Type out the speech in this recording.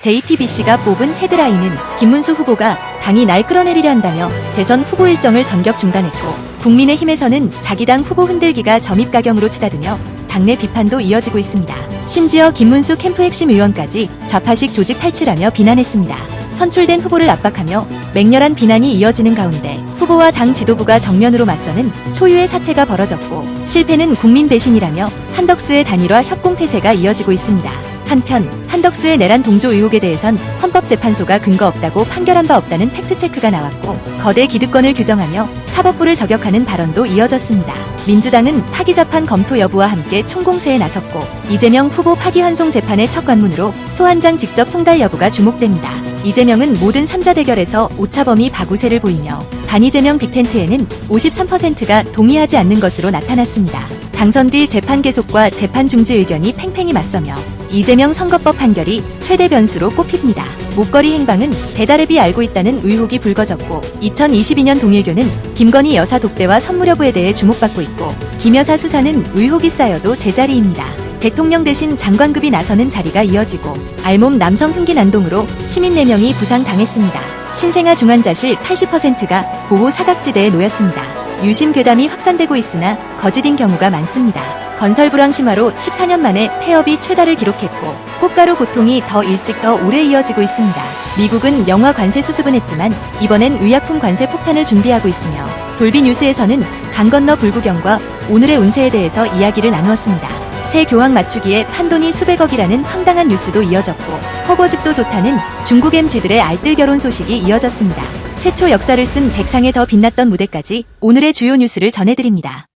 JTBC가 뽑은 헤드라인은 김문수 후보가 당이 날 끌어내리려 한다며 대선 후보 일정을 전격 중단했고 국민의힘에서는 자기 당 후보 흔들기가 점입가경으로 치닫으며 당내 비판도 이어지고 있습니다. 심지어 김문수 캠프 핵심 의원까지 좌파식 조직 탈취라며 비난했습니다. 선출된 후보를 압박하며 맹렬한 비난이 이어지는 가운데 후보와 당 지도부가 정면으로 맞서는 초유의 사태가 벌어졌고 실패는 국민 배신이라며 한덕수의 단일화 협공 태세가 이어지고 있습니다. 한편 한덕수의 내란 동조 의혹에 대해선 헌법재판소가 근거 없다고 판결한 바 없다는 팩트체크가 나왔고 거대 기득권을 규정하며 사법부를 저격하는 발언도 이어졌습니다. 민주당은 파기자판 검토 여부와 함께 총공세에 나섰고 이재명 후보 파기환송 재판의 첫 관문으로 소환장 직접 송달 여부가 주목됩니다. 이재명은 모든 3자 대결에서 오차범위 바구세를 보이며 반이재명 빅텐트에는 53%가 동의하지 않는 것으로 나타났습니다. 당선 뒤 재판 계속과 재판 중지 의견이 팽팽히 맞서며 이재명 선거법 판결이 최대 변수로 꼽힙니다. 목걸이 행방은 배달앱이 알고 있다는 의혹이 불거졌고 2022년 동일교는 김건희 여사 독대와 선물 여부에 대해 주목받고 있고 김 여사 수사는 의혹이 쌓여도 제자리입니다. 대통령 대신 장관급이 나서는 자리가 이어지고 알몸 남성 흉기 난동으로 시민 4명이 부상당했습니다. 신생아 중환자실 80%가 보호 사각지대에 놓였습니다. 유심 괴담이 확산되고 있으나 거짓인 경우가 많습니다. 건설 불황 심화로 14년 만에 폐업이 최다를 기록했고 꽃가루 고통이 더 일찍 더 오래 이어지고 있습니다. 미국은 영화 관세 수습은 했지만 이번엔 의약품 관세 폭탄을 준비하고 있으며 돌비 뉴스에서는 강 건너 불구경과 오늘의 운세에 대해서 이야기를 나누었습니다. 새 교황 맞추기에 판돈이 수백억이라는 황당한 뉴스도 이어졌고 허거집도 좋다는 중국 MG들의 알뜰 결혼 소식이 이어졌습니다. 최초 역사를 쓴 백상에 더 빛났던 무대까지 오늘의 주요 뉴스를 전해드립니다.